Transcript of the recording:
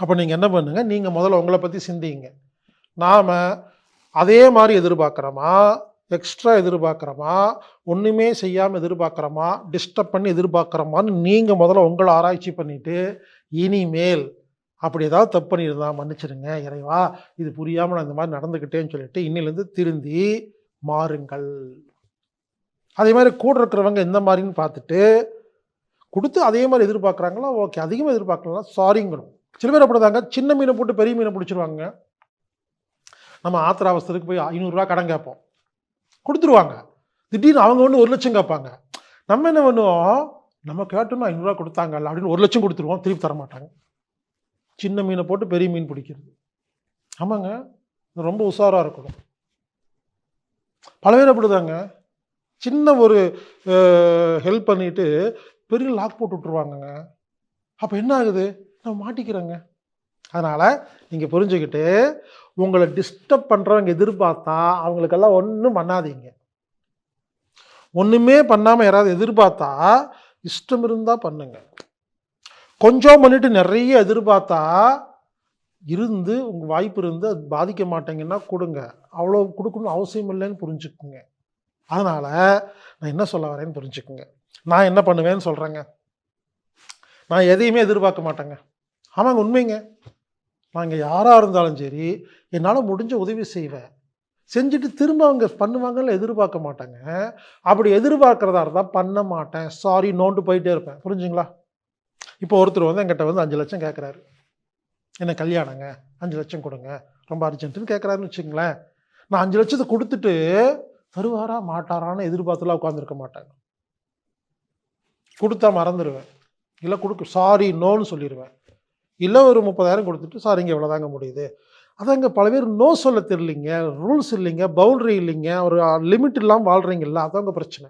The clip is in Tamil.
அப்போ நீங்கள் என்ன பண்ணுங்க? நீங்கள் முதல்ல உங்களை பற்றி சிந்திங்க. நாம் அதே மாதிரி எதிர்பார்க்குறோமா? எக்ஸ்ட்ரா எதிர்பார்க்குறோமா? ஒன்றுமே செய்யாமல் எதிர்பார்க்குறோமா? டிஸ்டர்ப் பண்ணி எதிர்பார்க்குறோமான்னு நீங்கள் முதல்ல உங்களை ஆராய்ச்சி பண்ணிவிட்டு இனிமேல் அப்படி ஏதாவது தப்பு பண்ணியிருந்தா மன்னிச்சிடுங்க இறைவா இது புரியாமல் நான் இந்த மாதிரி நடந்துக்கிட்டேன்னு சொல்லிட்டு இன்னிலேருந்து திருந்தி மாறுங்கள். அதே மாதிரி கூட இருக்கிறவங்க எந்த மாதிரின்னு பார்த்துட்டு கொடுத்து அதே மாதிரி எதிர்பார்க்குறாங்களா? ஓகே அதிகமாக எதிர்பார்க்கலாம் சாரிங்கணும் சில பேர் அப்படிதாங்க. சின்ன மீனை போட்டு பெரிய மீனை பிடிச்சிருவாங்க. நம்ம ஆத்திர அவசரத்துக்கு போய் ஐநூறுரூவா கடன் கேட்போம். கொடுத்துருவாங்க. திடீர்னு அவங்க ஒன்று ஒரு லட்சம் கேட்பாங்க. நம்ம என்ன பண்ணுவோம்? நம்ம கேட்டோம்னா ஐநூறுரூவா கொடுத்தாங்கல்ல அப்படின்னு ஒரு லட்சம் கொடுத்துருவோம். திருப்பி தர மாட்டாங்க சின்ன மீனை போட்டு பெரிய மீன் பிடிக்கிறது. ஆமாங்க. ரொம்ப உஷாராக இருக்கணும். பல பேர் அப்படிதாங்க. சின்ன ஒரு ஹெல்ப் பண்ணிட்டு பெரிய லாக் போட்டு விட்ருவாங்கங்க அப்போ என்ன ஆகுது? நான் மாட்டிக்கிறேங்க. அதனால் நீங்கள் புரிஞ்சுக்கிட்டு உங்களை டிஸ்டர்ப் பண்ணுறவங்க எதிர்பார்த்தா அவங்களுக்கெல்லாம் ஒன்றும் பண்ணாதீங்க. ஒன்றுமே பண்ணாமல் யாராவது எதிர்பார்த்தா இஷ்டம் இருந்தால் பண்ணுங்க. கொஞ்சம் பண்ணிட்டு நிறைய எதிர்பார்த்தா இருந்து உங்கள் வாய்ப்பு இருந்து அது பாதிக்க மாட்டேங்கன்னா கொடுங்க. அவ்வளோ கொடுக்கணும்னு அவசியம் இல்லைன்னு புரிஞ்சுக்குங்க. அதனால் நான் என்ன சொல்ல வரேன்னு புரிஞ்சுக்குங்க. நான் என்ன பண்ணுவேன்னு சொல்கிறேங்க நான் எதையுமே எதிர்பார்க்க மாட்டேங்க. ஆமாங்க உண்மைங்க. நான் இங்கே யாராக இருந்தாலும் சரி என்னால் முடிஞ்ச உதவி செய்வேன். செஞ்சுட்டு திரும்ப அவங்க பண்ணுவாங்கன்னு எதிர்பார்க்க மாட்டாங்க. அப்படி எதிர்பார்க்குறதா இருந்தால் பண்ண மாட்டேன். சாரி நோண்டு போயிட்டே இருப்பேன். புரிஞ்சுங்களா? இப்போ ஒருத்தர் வந்து என்கிட்ட வந்து அஞ்சு லட்சம் கேட்குறாரு என்ன கல்யாணங்க? அஞ்சு லட்சம் கொடுங்க. ரொம்ப அர்ஜென்ட்டுன்னு கேட்குறாருன்னு வச்சுங்களேன் நான் அஞ்சு லட்சத்தை கொடுத்துட்டு தருவாரா மாட்டாரான்னு எதிர்பார்த்துலாம் உட்காந்துருக்க மாட்டாங்க கொடுத்தா மறந்துடுவேன் இல்லை கொடுக்க சாரி நோன்னு சொல்லிடுவேன் இல்லை ஒரு முப்பதாயிரம் கொடுத்துட்டு சாரிங்க இவ்வளோதாங்க முடியுது. அதாங்க பல பேர் நோ சொல்ல தெரியலிங்க ரூல்ஸ் இல்லைங்க பவுண்டரி இல்லைங்க ஒரு லிமிட் இல்லாமல் வாழ்கிறீங்கல்ல அதாங்க பிரச்சனை.